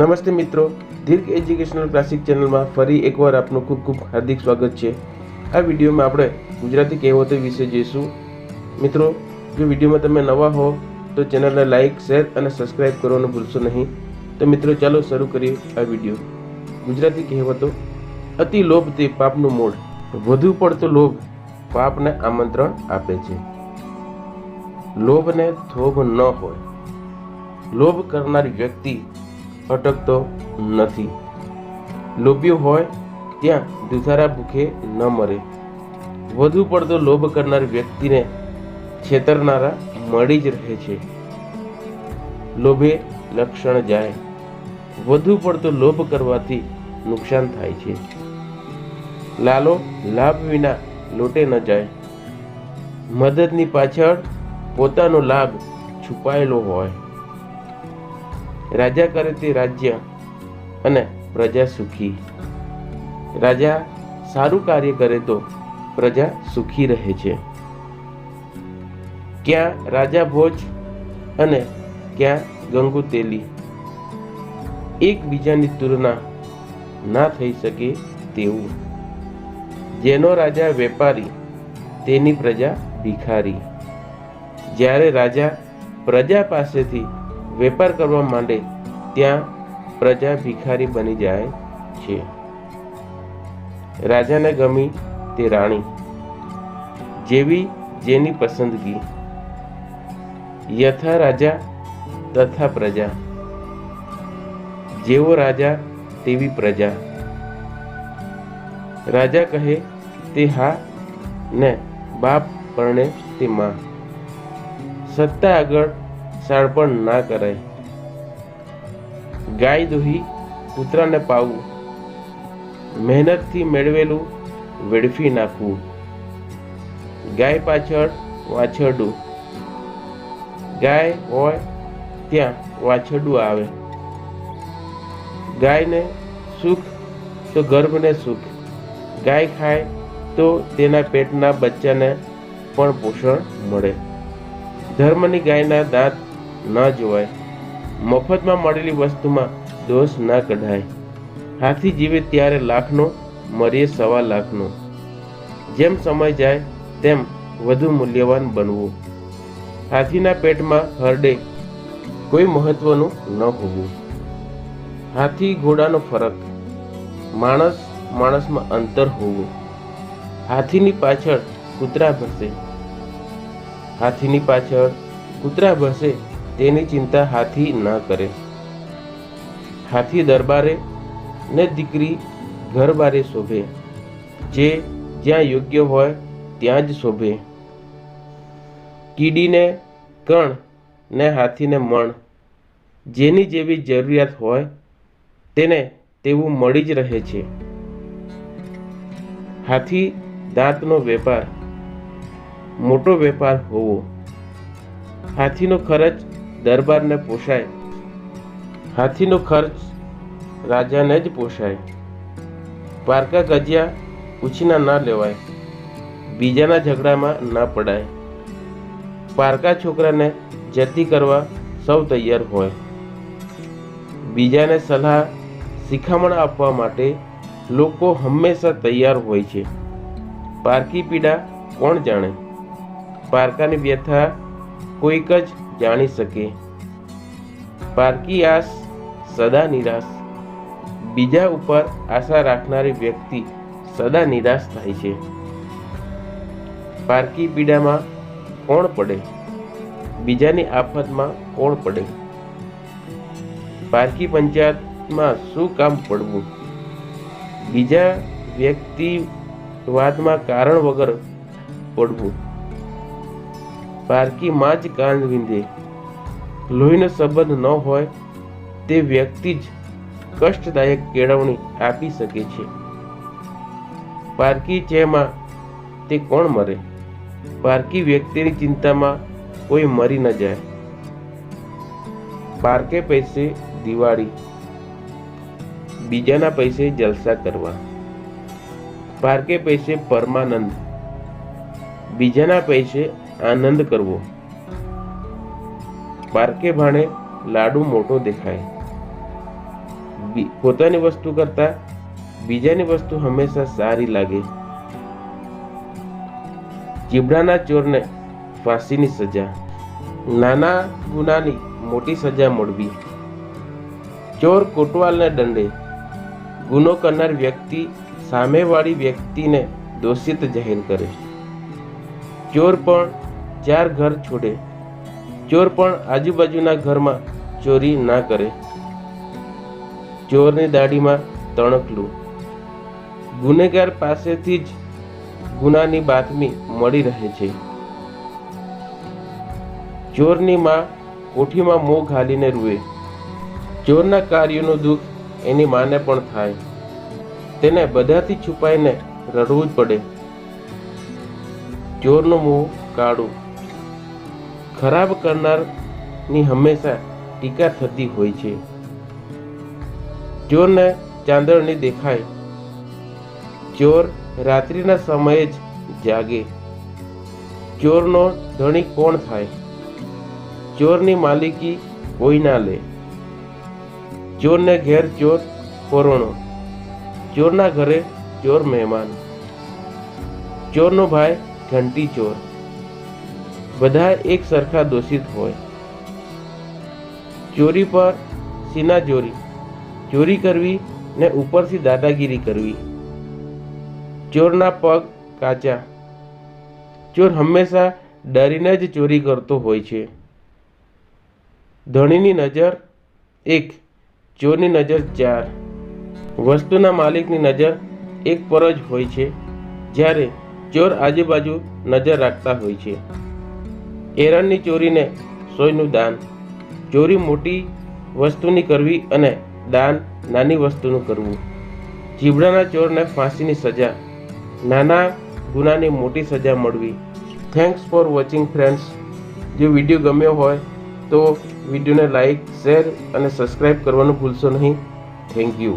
નમસ્તે મિત્રો, દીર્ઘ educational classic ચેનલમાં ફરી એકવાર આપનું ખૂબ ખૂબ હાર્દિક સ્વાગત છે. આ વિડીયોમાં આપણે ગુજરાતી કહેવતો વિશે જોઈશું. મિત્રો, જો વિડીયોમાં તમે નવા હો, તો ચેનલને લાઇક શેર અને સબસ્ક્રાઇબ કરવાનું ભૂલશો નહીં. તો મિત્રો, ચાલો શરૂ કરીએ આ વીડિયો. ગુજરાતી કહેવતો, અતિ લોભ તે પાપનું મૂળ. વધુ પડતો લોભ પાપને આમંત્રણ આપે છે. લોભને થોભ ન હોય. લોભ કરનાર વ્યક્તિ અટકતો નથી. લોભ્યો હોય ત્યાં દુધારા ભૂખે ન મરે. વધુ પડતો લોભ કરનાર વ્યક્તિને છેતરનારા મળી જ રહે છે. લોભે લક્ષણ જાય. વધુ પડતો લોભ કરવાથી નુકસાન થાય છે. લાલો લાભ વિના લોટે ન જાય. મદદની પાછળ પોતાનો લાભ છુપાયેલો હોય. રાજા કરે તે રાજ્ય અને પ્રજા સુખી. રાજા સારું કાર્ય કરે તો પ્રજા સુખી રહે છે. ક્યાં રાજા ભોજ અને ક્યાં ગંગુ તેલી. એકબીજાની તુલના ના થઈ શકે તેવું. જેનો રાજા વેપારી, તેની પ્રજા ભિખારી. જ્યારે રાજા પ્રજા પાસેથી વેપાર કરવા માંડે ત્યાં પ્રજા ભિખારી બની જાય છે. રાજાને ગમી તે રાણી. જેવી જેની પસંદગી. યથા રાજા તથા પ્રજા. જેવો રાજા તેવી પ્રજા. રાજા કહે તે હા ને બાપ પરણે તે માં. સત્તા આગળ શાણપણ ના કરાય. ગાય દોહી કૂતરાને પાવું. મહેનતથી મેળવેલું વેડફી નાખવું. ગાય પાછળ વાછરડું. ગાય હોય ત્યાં વાછરડું આવે. ગાયને સુખ તો ગર્ભને સુખ. ગાય ખાય તો તેના પેટના બચ્ચાને પણ પોષણ મળે. ધર્મની ગાયના દાંત ન જોવાય. મફતમાં મળેલી વસ્તુમાં દોષ ના કઢાય. હાથી જીવે ત્યારે લાખનો, મરીએ સવા લાખનો. જેમ સમય જાય, તેમ વધુ મૂલ્યવાન બનવું. હાથીના પેટમાં હરડે કોઈ મહત્વનું ન હોવું. હાથી ઘોડાનો ફરક. માણસ માણસમાં અંતર હોવું. હાથીની પાછળ કૂતરા ભસે. હાથીની પાછળ કૂતરા ભસે તેની ચિંતા હાથી ન કરે. હાથી દરબારે ને દીકરી ઘર બારે શોભે. જે જ્યાં યોગ્ય હોય ત્યાં જ શોભે. કીડીને કણ ને હાથીને મણ. જેની જેવી જરૂરિયાત હોય તેને તેવું મળી જ રહે છે. હાથી દાંતનો વેપાર. મોટો વેપાર હોવો. હાથીનો ખર્ચ દરબારને પોષાય. હાથીનો ખર્ચ રાજાને જ પોષાય. પારકા ગજિયા ઉછીના ના લેવાય, બીજાના ઝઘડામાં ના પડાય. પારકા છોકરાને જતી કરવા સૌ તૈયાર હોય. બીજાને સલાહ, શિખામણ આપવા માટે લોકો હંમેશા તૈયાર હોય છે. પારકી પીડા કોણ જાણે? પારકાની વ્યથા કોઈક જ જાણી શકે. પારકી આસ સદા નિરાશ. બીજા ઉપર આશા રાખનારી વ્યક્તિ સદા નિરાશ થાય છે. પારકી પીડામાં કોણ પડે? બીજાની આફતમાં કોણ પડે? પારકી પંચાયતમાં શું કામ પડવું? બીજા વ્યક્તિ વાદમાં કારણ વગર પડવું. પારકી માં જ કાન વિંધે. લોહીનો સંબંધ ન હોય તે વ્યક્તિ જ કષ્ટદાયક કેળવણી આપી શકે છે. પારકી ચેમાં તે કોણ મરે? પારકી વ્યક્તિની ચિંતામાં કોઈ મરી ન જાય. પારકે પૈસે દિવાળી, બીજાના પૈસે જલસા કરવા. પારકે પૈસે પરમાનંદ, બીજાના પૈસે આનંદ કરવો. પારકે ભાણે લાડુ મોટો દેખાય. પોતાની વસ્તુ કરતા બીજાની વસ્તુ હંમેશા સારી લાગે. ચીબડાના ચોરને ફાંસીની સજા. નાના ગુનાની મોટી સજા મળવી. ચોર કોટવાલને દંડે. ગુનો કરનાર વ્યક્તિ સામેવાળી વ્યક્તિને દોષિત જાહેર કરે. ચોર પણ ચાર ઘર છોડે, ચોર પણ આજુબાજુના ઘરમાં ચોરી ના કરે. ચોરની દાઢીમાં તણકલું ગુનેગાર પાસેથી જ ગુનાની બાતમી મળી રહે છે. ચોરની માં કોઠીમાં મોં ઘાલીને રૂએ. ચોરના કાર્યનું દુઃખ એની માને પણ થાય. તેને બધાથી છુપાઈને રડવું જ પડે. ચોરનું મોં કાળું ખરાબ કરનારની હંમેશા ટીકા થતી હોય છે. ચોરને ચાંદરણી દેખાય. ચોર રાત્રિના સમયે જ જાગે. ચોરનો ધણી કોણ થાય? ચોરની માલિકી કોઈ ના લે. ચોરને ઘેર ચોર કોરોણો ચોરના ઘરે ચોર મહેમાન. ચોરનો ભાઈ ઘંટી ચોર. બધા એક સરખા દોષિત હોય. ચોરી પર સીના ચોરી ચોરી કરવી ને ઉપરથી દાદાગીરી કરવી. ચોરના પગ કાચા. ચોર હંમેશા ડરીને જ ચોરી કરતો હોય છે. ધણીની નજર એક, ચોરની નજર ચાર. વસ્તુના માલિકની નજર એક પર જ હોય છે, જ્યારે ચોર આજુબાજુ નજર રાખતા હોય છે. એરણની ચોરીને સોયનું દાન, ચોરી મોટી વસ્તુની કરવી અને દાન નાની વસ્તુનું કરવું. જીવડાના ચોરને ફાંસીની સજા, નાના ગુનાની મોટી સજા મળવી. થેન્ક્સ ફોર વોચિંગ ફ્રેન્ડ્સ જો વીડિયો ગમ્યો હોય તો વિડીયોને લાઈક શેર અને સબસ્ક્રાઈબ કરવાનું ભૂલશો નહીં. Thank you